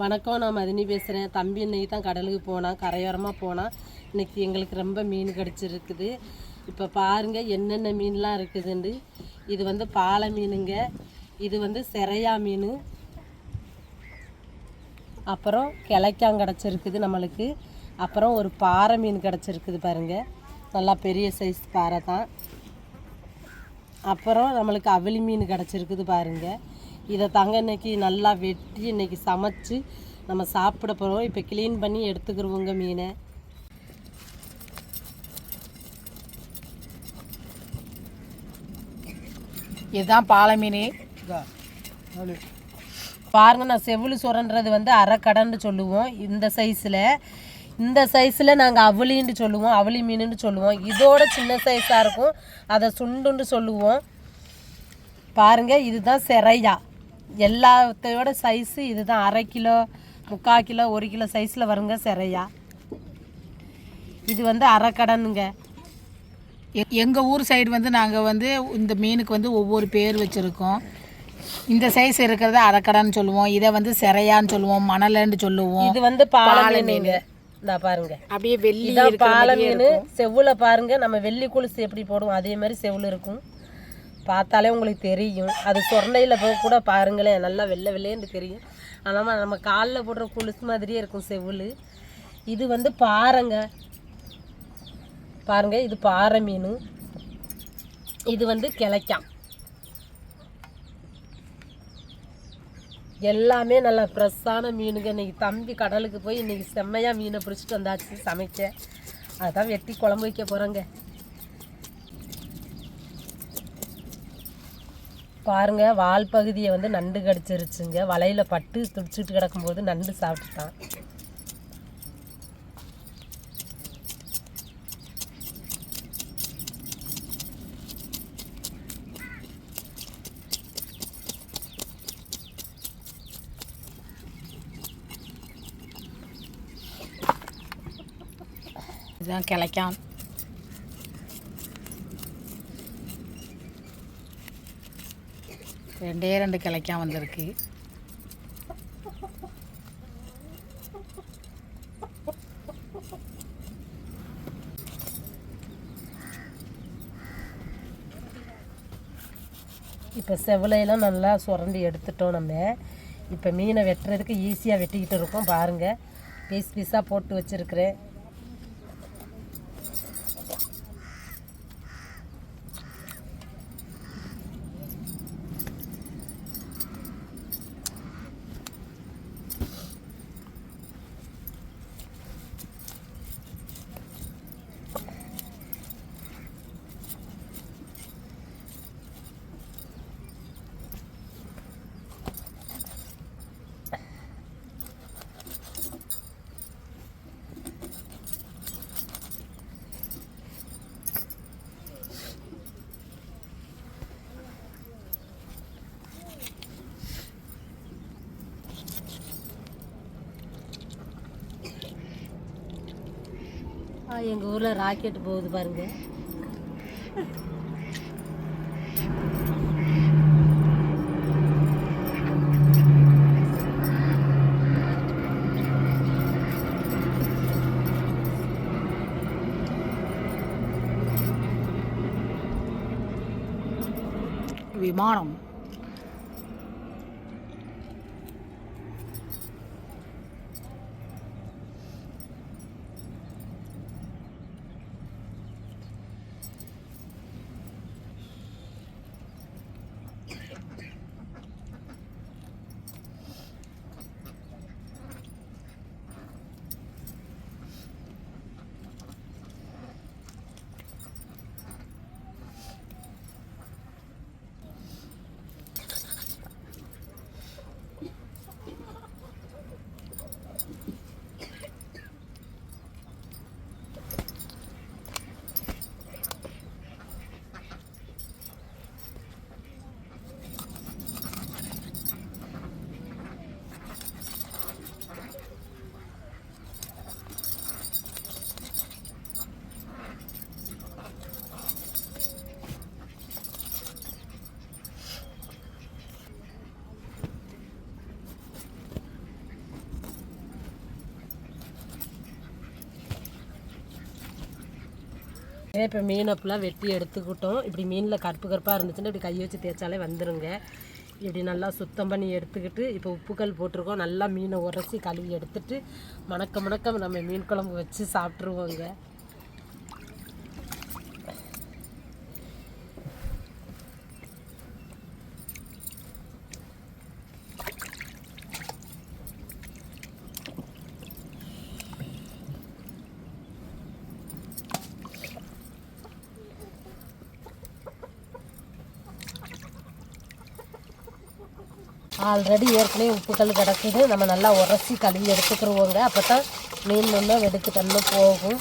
வணக்கம் நான் மதினி பேசுகிறேன் தம்பி இன்னைக்கு தான் கடலுக்கு போனான் கரையோரமாக போனான். இன்னைக்கு எங்களுக்கு ரொம்ப மீன் கிடச்சிருக்குது. இப்போ பாருங்கள் என்னென்ன மீன்லாம் இருக்குதுண்டு இது வந்து பாலை மீனுங்க. இது வந்து செரையா மீன். அப்புறம் கிளைக்காங் கிடச்சிருக்குது நம்மளுக்கு. அப்புறம் ஒரு பாறை மீன் கிடச்சிருக்குது பாருங்கள் நல்லா பெரிய சைஸ் பாறை தான். அப்புறம் நம்மளுக்கு அவளி மீன் கிடச்சிருக்குது பாருங்க. இதை தாங்க இன்னைக்கு நல்லா வெட்டி இன்னைக்கு சமைச்சு நம்ம சாப்பிட போகிறோம் இப்போ க்ளீன் பண்ணி எடுத்துக்கிருவோங்க மீனை. இதுதான் பாலை மீன் பாருங்க நான் செவிலு சுரன்றது வந்து அரைக்கடன்னு சொல்லுவோம். இந்த சைஸில் இந்த சைஸில் நாங்கள் அவளின்னு சொல்லுவோம் அவளி மீனுன்னு சொல்லுவோம். இதோட சின்ன சைஸாக இருக்கும். அதை சுண்டுன்னு சொல்லுவோம். பாருங்க இதுதான் செரையா. எல்லாத்தையோட சைஸு இதுதான். அரை கிலோ முக்கால் கிலோ ஒரு கிலோ சைஸில் வருங்க செரையா இது வந்து அரைக்கடனுங்க எங்கள் ஊர் சைடு வந்து நாங்கள் வந்து இந்த மீனுக்கு வந்து ஒவ்வொரு பேர் வச்சுருக்கோம். இந்த சைஸ் இருக்கிறத அரைக்கடான்னு சொல்லுவோம். இதை வந்து செரையான்னு சொல்லுவோம். மணலன்னு சொல்லுவோம். இது வந்து பாலை மீனுங்க. இந்த பாருங்க. அப்படியே வெள்ளி பாலை மீன். செவ்வுல பாருங்க. நம்ம வெள்ளி கொலுசு எப்படி போடுவோம் அதே மாதிரி செவுள் இருக்கும். பார்த்தாலே உங்களுக்கு தெரியும். அது சொர்ணையில் போக கூட பாருங்களேன் நல்லா வெள்ளை வெள்ளையன்னு தெரியும். ஆனால் நம்ம காலில் போடுற கொலுசு மாதிரியே இருக்கும் செவில் இது வந்து பாருங்க பாருங்க இது பாறை மீன். இது வந்து கிளைக்காம். எல்லாமே நல்லா ஃப்ரெஷ்ஷான மீனுங்க. இன்னைக்கு தம்பி கடலுக்கு போய் இன்றைக்கி செம்மையாக மீனை பிடிச்சிட்டு வந்தாச்சு சமைக்க. அதான் வெட்டி குழம்பு வைக்க போகிறோங்க பாருங்க வால் பகுதியை வந்து நண்டு கடிச்சிருச்சுங்க. வலையில பட்டு துடிச்சிட்டு கிடக்கும்போது நண்டு சாப்பிட்டுட்டான். இதுதான் கிளைக்கான். ரெண்டே ரெண்டு கிளைக்கான் வந்திருக்கு. இப்போ செவலையெல்லாம் நல்லா சுரண்டி எடுத்துட்டோம் நம்ம. இப்போ மீனை வெட்டுறதுக்கு ஈஸியாக வெட்டிக்கிட்டு இருக்கோம் பாருங்கள் பீஸ் பீஸாக போட்டு வச்சுருக்குறேன். எங்கள் ஊரில் ராக்கெட் போகுது பாருங்க. விமானம். இப்போ மீன் அப்பெல்லாம் வெட்டி எடுத்துக்கிட்டோம். இப்படி மீனில் கருப்பு கருப்பாக இருந்துச்சுன்னா இப்படி கை வச்சு தேய்ச்சாலே வந்துடுங்க இப்படி நல்லா சுத்தம் பண்ணி எடுத்துக்கிட்டு இப்போ உப்புக்கல் போட்டிருக்கோம். நல்லா மீனை உரசி கழுவி எடுத்துட்டு மணக்க மணக்க நம்ம மீன் குழம்பு வச்சு சாப்பிட்ருவோங்க ஆல்ரெடி ஏற்கனவே உப்புக்கல் கிடக்குது. நம்ம நல்லா உரசி கழுவி எடுத்துக்கிருவோங்க. அப்போ தான் மீன் ஒன்றும் வெடுக்கு தன்மை போகும்.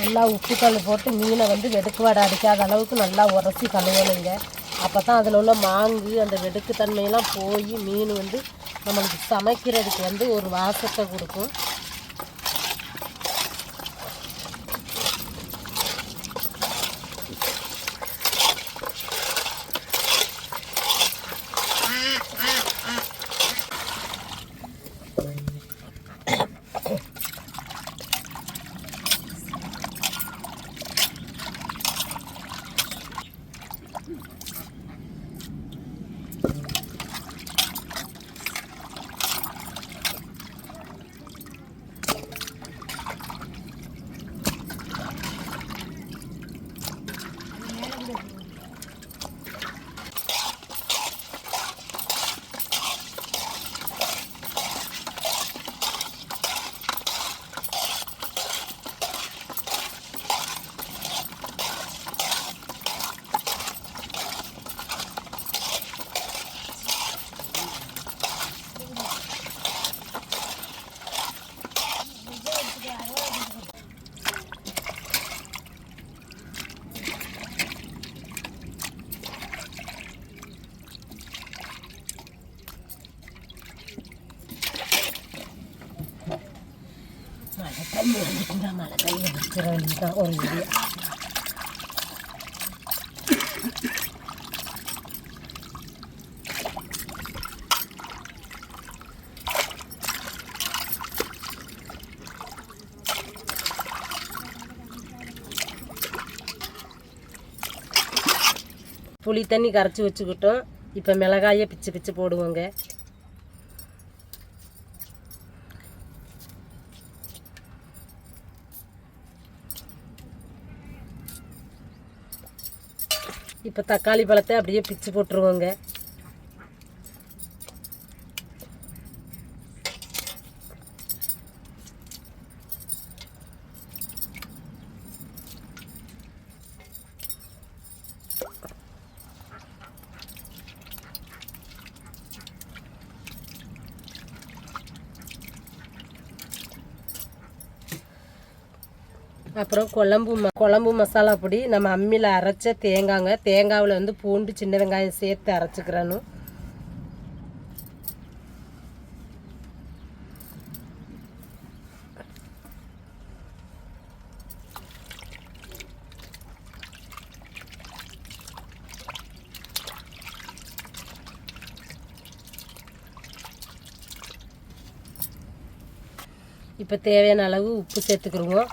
நல்லா உப்புக்கல் போட்டு மீனை வந்து வெடுக்குவாடை அடிக்காத அளவுக்கு நல்லா உரசி கழுவணுங்க. அப்போ தான் அதில் உள்ள மாங்கு அந்த வெடுக்குத்தன்மையெல்லாம் போய் மீன் வந்து நம்மளுக்கு சமைக்கிறதுக்கு வந்து ஒரு வாசத்தை கொடுக்கும். தண்ணி வேண்டியதான் ஒரு இது புளி தண்ணி கரைச்சி வச்சுக்கிட்டோம். இப்போ மிளகாயை பிச்சு பிச்சு போடுவோங்க. இப்போ தக்காளி பழத்தை அப்படியே பிச்சு போட்டுருவோங்க. அப்புறம் குழம்பு ம குழம்பு மசாலா பொடி நம்ம அம்மியில் அரைச்ச தேங்காங்க. தேங்காவில் வந்து பூண்டு சின்ன வெங்காயம் சேர்த்து அரைச்சிக்கிறணும். இப்போ தேவையான அளவு உப்பு சேர்த்துக்கிருவோம்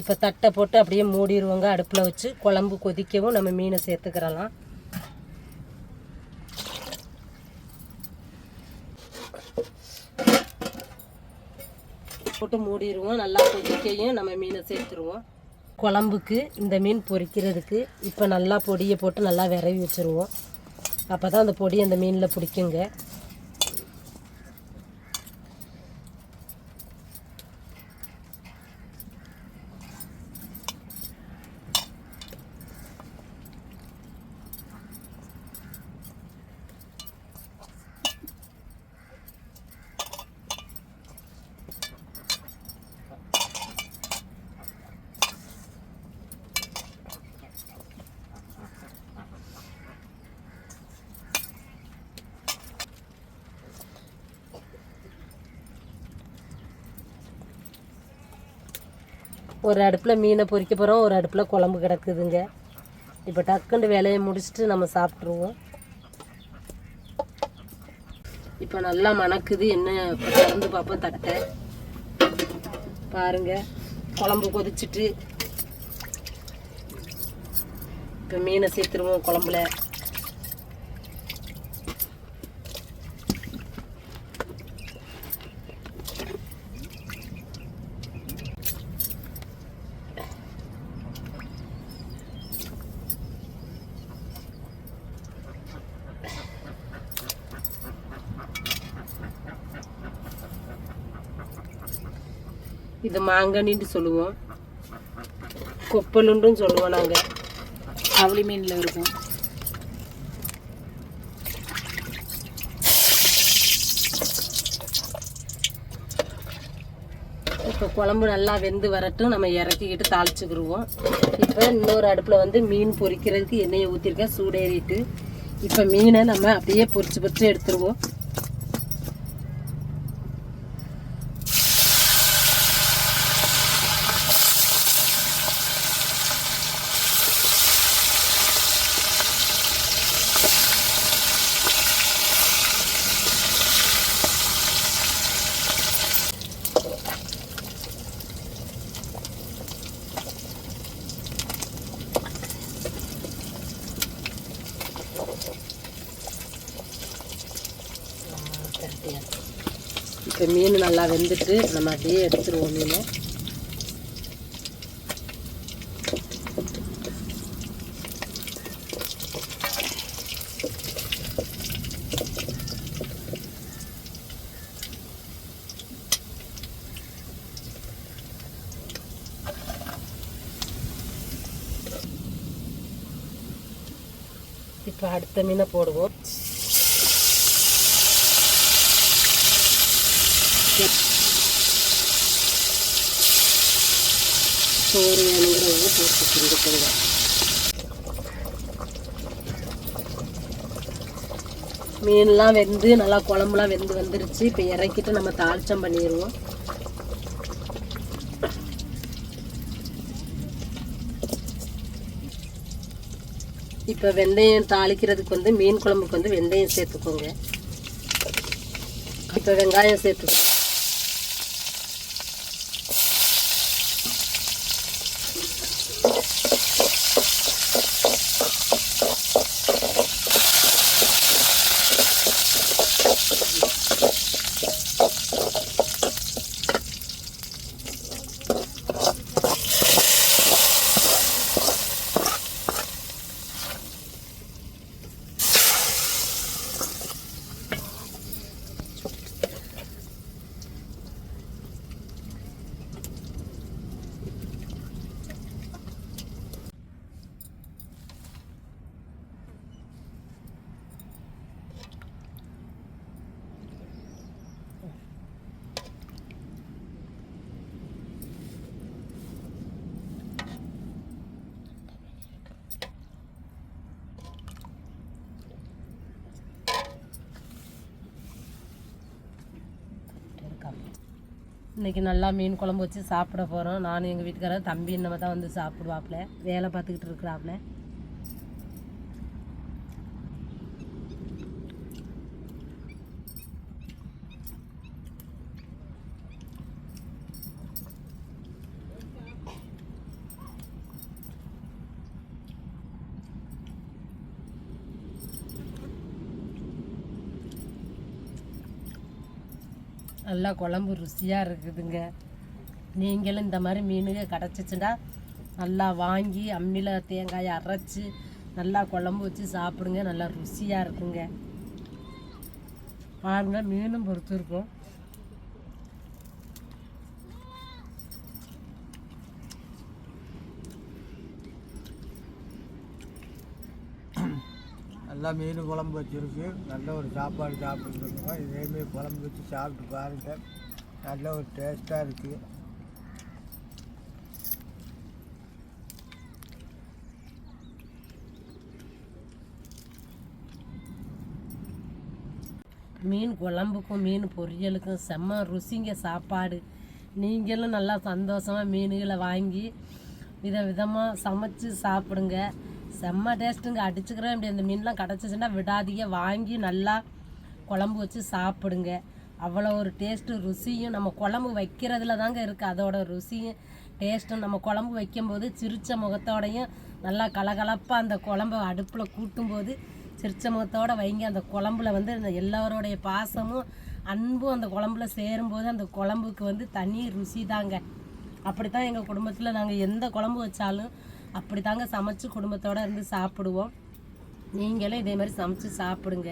இப்போ தட்டை போட்டு அப்படியே மூடிடுவோங்க. அடுப்பில் வச்சு குழம்பு கொதிக்கவும் நம்ம மீனை சேர்த்துக்கிறலாம். போட்டு மூடிடுவோம். நல்லா கொதிக்கையும் நம்ம மீனை சேர்த்துருவோம். குழம்புக்கு இந்த மீன் பொரிக்கிறதுக்கு இப்போ நல்லா பொடியை போட்டு நல்லா விரவி வச்சுருவோம். அப்போ தான் அந்த பொடி அந்த மீனில் பிடிக்குங்க. ஒரு அடுப்பில் மீனை பொறிக்க போகிறோம் ஒரு அடுப்பில் குழம்பு கிடக்குதுங்க. இப்போ டக்குண்டு வேலையை முடிச்சுட்டு நம்ம சாப்பிட்ருவோம் இப்போ நல்லா மணக்குது என்ன இப்போ திறந்து பார்ப்போம் தட்டை. பாருங்க குழம்பு கொதிச்சிட்டு. இப்போ மீனை சேர்த்துருவோம் குழம்புல. இது மாங்கனின்னு சொல்லுவோம். கொப்பலுண்டும் சொல்லுவோம் நாங்கள் அவளி மீனில் இருக்கும். இப்போ குழம்பு நல்லா வெந்து வரட்டும். நம்ம இறக்கிக்கிட்டு தாளிச்சுக்கிடுவோம் இப்போ இன்னொரு அடுப்பில் வந்து மீன் பொரிக்கிறதுக்கு எண்ணெயை ஊற்றிருக்கேன் சூடேறிட்டு. இப்போ மீனை நம்ம அப்படியே பொரிச்சு பொரிச்சு எடுத்துருவோம். மீன் நல்லா வெந்துட்டு நம்ம அப்படியே எடுத்துருவோம் மீன். இப்போ அடுத்த மீனை போடுவோம். சோறு வேணுங்கிறவங்க போட்டு செஞ்சுக்கோங்க மீன்லாம் வெந்து நல்லா குழம்புலாம் வெந்து வந்துருச்சு. இப்போ இறக்கிட்டு நம்ம தாளிச்சம் பண்ணிடுவோம். இப்போ வெந்தயம் தாளிக்கிறதுக்கு வந்து மீன் குழம்புக்கு வந்து வெந்தயம் சேர்த்துக்கோங்க. இப்போ வெங்காயம் சேர்த்துக்கோங்க. இன்னைக்கு நல்லா மீன் குழம்பு வச்சு சாப்பிட போகிறோம் நானும் எங்கள் வீட்டுக்காரர் தம்பி நம்ம தான் வந்து சாப்பிடுவாப்புல. வேலை பார்த்துக்கிட்டு இருக்கிறாப்புல. நல்லா குழம்பு ருசியாக இருக்குதுங்க. நீங்களும் இந்த மாதிரி மீனுங்க கிடச்சிச்சுன்னா நல்லா வாங்கி அம்மியில் தேங்காயை அரைச்சி நல்லா குழம்பு வச்சு சாப்பிடுங்க. நல்லா ருசியாக இருக்குங்க. பாருங்கள் மீனும் பொறுத்திருக்கும். நல்லா மீன் குழம்பு வச்சுருக்கு. நல்ல ஒரு சாப்பாடு சாப்பிட்டுருக்கோம் இதேமாரி குழம்பு வச்சு சாப்பிட்டு பாருங்கள் நல்ல ஒரு டேஸ்ட்டாக இருக்குது மீன் குழம்புக்கும் மீன் பொரியலுக்கும் செம்ம ருசிங்க சாப்பாடு. நீங்களும் நல்லா சந்தோஷமாக மீன்களை வாங்கி வித விதமாக சமைச்சு சாப்பிடுங்க. செம்ம டேஸ்ட்டுங்க. அடிச்சுக்கிறேன் இப்படி அந்த மீன்லாம் கிடச்சிச்சின்னா விடாதீங்க. வாங்கி நல்லா குழம்பு வச்சு சாப்பிடுங்க. அவ்வளோ ஒரு டேஸ்ட்டு ருசியும் நம்ம குழம்பு வைக்கிறதுல தாங்க இருக்குது அதோட ருசியும் டேஸ்ட்டும் நம்ம குழம்பு வைக்கும்போது சிரித்த முகத்தோடையும் நல்லா கலகலப்பாக அந்த குழம்ப அடுப்பில் கூட்டும்போது சிரித்த முகத்தோட வைங்க. அந்த குழம்புல வந்து அந்த எல்லோருடைய பாசமும் அன்பும் அந்த குழம்புல சேரும்போது அந்த குழம்புக்கு வந்து தனி ருசி தாங்க. அப்படி தான் எங்கள் குடும்பத்தில் நாங்கள் எந்த குழம்பு வச்சாலும் அப்படி தாங்க சமைச்சு குடும்பத்தோடு இருந்து சாப்பிடுவோம். நீங்களும் இதே மாதிரி சமைச்சு சாப்பிடுங்க.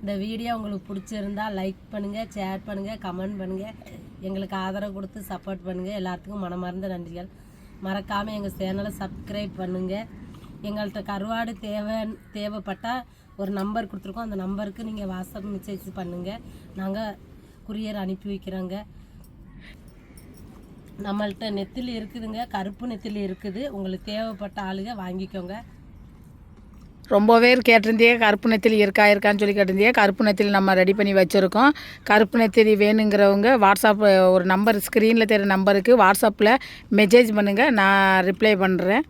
இந்த வீடியோ உங்களுக்கு பிடிச்சிருந்தா லைக் பண்ணுங்கள் ஷேர் பண்ணுங்கள் கமெண்ட் பண்ணுங்கள் எங்களுக்கு ஆதரவு கொடுத்து சப்போர்ட் பண்ணுங்கள் எல்லாத்துக்கும் மனமார்ந்த நன்றிகள். மறக்காமல் எங்கள் சேனலை சப்ஸ்கிரைப் பண்ணுங்கள் எங்கள்கிட்ட கருவாடு தேவை தேவைப்பட்டால் ஒரு நம்பர் கொடுத்துருக்கோம். அந்த நம்பருக்கு நீங்கள் வாட்ஸ்அப் மெசேஜ் பண்ணுங்கள் நாங்கள் குரியர் அனுப்பி வைக்கிறோங்க. நம்மள்கிட்ட நெத்திலி இருக்குதுங்க. கருப்பு நெத்திலி இருக்குது. உங்களுக்கு தேவைப்பட்ட ஆளுங்க வாங்கிக்கோங்க. ரொம்ப பேர் கேட்டிருந்தே கருப்பு நெத்திலி இருக்கா இருக்கான்னு சொல்லி கேட்டிருந்தே கருப்பு நெத்திலி நம்ம ரெடி பண்ணி வச்சுருக்கோம். கருப்பு நெத்திலி வேணுங்கிறவங்க வாட்ஸ்அப் ஒரு நம்பர் ஸ்க்ரீனில் தெரிகிற நம்பருக்கு வாட்ஸ்அப்பில் மெசேஜ் பண்ணுங்கள் நான் ரிப்ளை பண்ணுறேன்